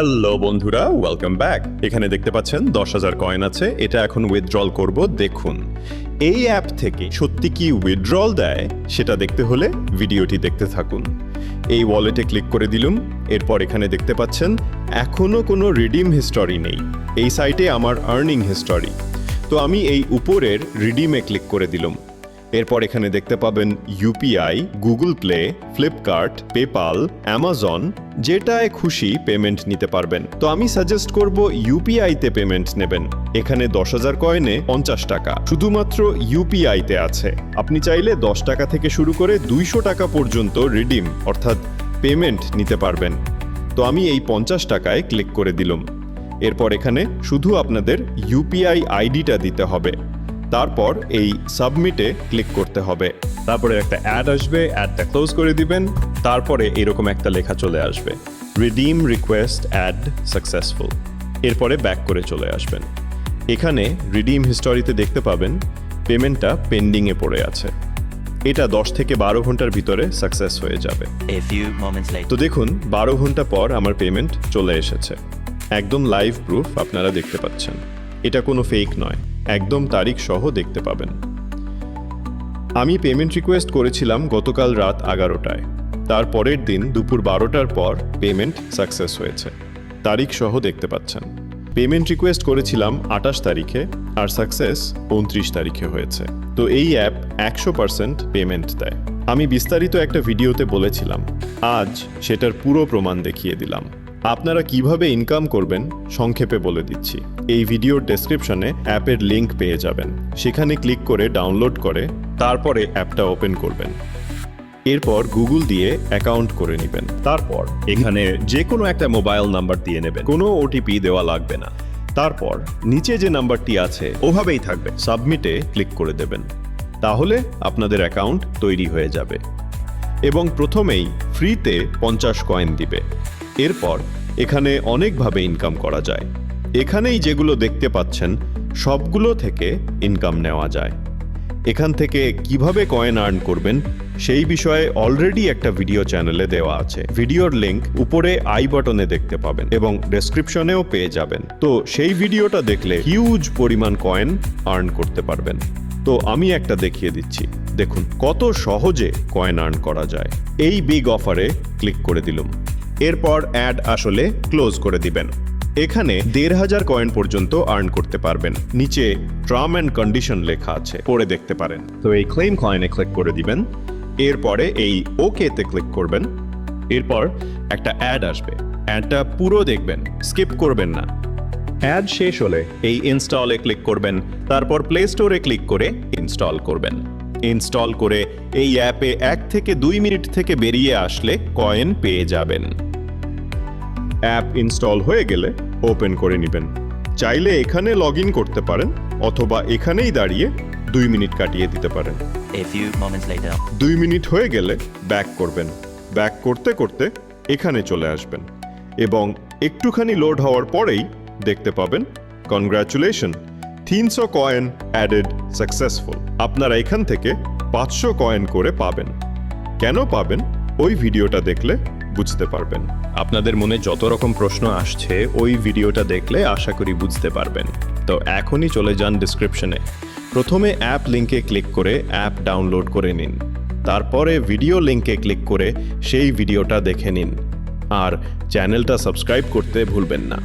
Hello বন্ধুরা welcome back এখানে দেখতে পাচ্ছেন, দশ হাজার কয়েন আছে, এটা এখন উইথড্রল করব, দেখুন। এই অ্যাপ থেকে সত্যি কি উইথড্রল দেয়, সেটা দেখতে হলে ভিডিওটি দেখতে থাকুন। এই ওয়ালেটে ক্লিক করে দিলুম, এরপর এখানে দেখতে পাচ্ছেন এখনও কোনো রিডিম হিস্টোরি নেই। এই সাইটে আমার আর্নিং হিস্টোরি তো আমি এই উপরের রিডিমে ক্লিক করে দিলাম। এরপর এখানে দেখতে পাবেন UPI, Google Play, Flipkart, PayPal, Amazon, যেটায় খুশি পেমেন্ট নিতে পারবেন। তো আমি সাজেস্ট করব ইউপিআইতে পেমেন্ট নেবেন। এখানে দশ হাজার কয়েনে পঞ্চাশ টাকা। শুধুমাত্র ইউপিআইতে আছে। আপনি চাইলে দশ টাকা থেকে শুরু করে দুইশো টাকা পর্যন্ত রিডিম, অর্থাৎ পেমেন্ট নিতে পারবেন। তো আমি এই পঞ্চাশ টাকায় ক্লিক করে দিলাম। এরপর এখানে শুধু আপনাদের ইউপিআই আইডিটা দিতে হবে। তারপর এই সাবমিটে ক্লিক করতে হবে। তারপরে একটা অ্যাড আসবে অ্যাডটা ক্লোজ করে দিবেন তারপরে এরকম একটা লেখা চলে আসবে রিডিম রিকোয়েস্ট অ্যাড সাকসেসফুল এরপরে ব্যাক করে চলে আসবেন। এখানে রিডিম হিস্টোরিতে দেখতে পাবেন পেমেন্টটা পেন্ডিংয়ে পড়ে আছে। এটা দশ থেকে বারো ঘণ্টার ভিতরে সাকসেস হয়ে যাবে. তো দেখুন বারো ঘণ্টা পর আমার পেমেন্ট চলে এসেছে। একদম লাইভ প্রুফ আপনারা দেখতে পাচ্ছেন। এটা কোনো ফেক নয়। একদম তারিখ সহ দেখতে পাবেন। আমি পেমেন্ট রিকোয়েস্ট করেছিলাম গতকাল রাত এগারোটায়। তার পরের দিন দুপুর বারোটার পর পেমেন্ট সাকসেস হয়েছে। তারিখ সহ দেখতে পাচ্ছেন। পেমেন্ট রিকোয়েস্ট করেছিলাম আটাশ তারিখে আর সাকসেস উনত্রিশ তারিখে হয়েছে। তো এই অ্যাপ একশো পার্সেন্ট পেমেন্ট দেয়। আমি বিস্তারিত একটা ভিডিওতে বলেছিলাম। আজ সেটার পুরো প্রমাণ দেখিয়ে দিলাম। আপনারা কীভাবে ইনকাম করবেন সংক্ষেপে বলে দিচ্ছি। এই ভিডিওর ডেসক্রিপশনে অ্যাপের লিংক পেয়ে যাবেন। সেখানে ক্লিক করে ডাউনলোড করে তারপরে অ্যাপটা ওপেন করবেন। এরপর গুগল দিয়ে অ্যাকাউন্ট করে নেবেন। তারপর এখানে যে কোনো একটা মোবাইল নাম্বার দিয়ে নেবেন। কোনো ওটিপি দেওয়া লাগবে না। তারপর নিচে যে নাম্বারটি আছে, ওভাবেই থাকবে। সাবমিটে ক্লিক করে দেবেন। তাহলে আপনাদের অ্যাকাউন্ট তৈরি হয়ে যাবে। এবং প্রথমেই ফ্রিতে পঞ্চাশ কয়েন দিবে। এরপর এখানে অনেকভাবে ইনকাম করা যায়। এখানেই যেগুলো দেখতে পাচ্ছেন, সবগুলো থেকে ইনকাম নেওয়া যায়। এখান থেকে কীভাবে কয়েন আর্ন করবেন, সেই বিষয়ে অলরেডি একটা ভিডিও চ্যানেলে দেওয়া আছে। ভিডিওর লিংক উপরে আই বাটনে দেখতে পাবেন এবং ডেসক্রিপশনেও পেয়ে যাবেন। তো সেই ভিডিওটা দেখলে হিউজ পরিমাণ কয়েন আর্ন করতে পারবেন। তো আমি একটা দেখিয়ে দিচ্ছি। দেখুন কত সহজে কয়েন আর্ন করা যায়। এই বিগ অফারে ক্লিক করে দিলাম। এরপর অ্যাড আসলে ক্লোজ করে দিবেন। এখানে দেড় হাজার কয়েন পর্যন্ত আর্ন করতে পারবেন। নিচে টার্ম অ্যান্ড কন্ডিশন লেখা আছে, পড়ে দেখতে পারেন। তো এই ক্লেম কয়েনে ক্লিক করে দিবেন। এরপরে এই ওকেতে ক্লিক করবেন। এরপর একটা অ্যাড আসবে। অ্যাডটা পুরো দেখবেন, স্কিপ করবেন না। অ্যাড শেষ হলে এই ইনস্টলে ক্লিক করবেন, তারপর প্লে স্টোরে ক্লিক করে ইনস্টল করবেন। ইনস্টল করে এই অ্যাপে এক থেকে দুই মিনিট থেকে বেরিয়ে আসলে কয়েন পেয়ে যাবেন। অ্যাপ ইনস্টল হয়ে গেলে ওপেন করে নেবেন। চাইলে এখানে লগ ইন করতে পারেন অথবা এখানেই দাঁড়িয়ে দুই মিনিট কাটিয়ে দিতে পারেন. দুই মিনিট হয়ে গেলে ব্যাক করবেন। ব্যাক করতে করতে এখানে চলে আসবেন এবং একটুখানি লোড হওয়ার পরেই দেখতে পাবেন কনগ্রাচুলেশন তিনশো কয়েন অ্যাডেড সাকসেসফুল আপনারা এখান থেকে পাঁচশো কয়েন করে পাবেন। কেন পাবেন? ওই ভিডিওটা দেখলে বুঝতে পারবেন। আপনাদের মনে যত রকম প্রশ্ন আসছে, ওই ভিডিওটা দেখলে আশা করি বুঝতে পারবেন। তো এখনই চলে যান ডিসক্রিপশনে প্রথমে অ্যাপ লিঙ্কে ক্লিক করে অ্যাপ ডাউনলোড করে নিন। তারপরে ভিডিও লিঙ্কে ক্লিক করে সেই ভিডিওটা দেখে নিন। আর চ্যানেলটা সাবস্ক্রাইব করতে ভুলবেন না।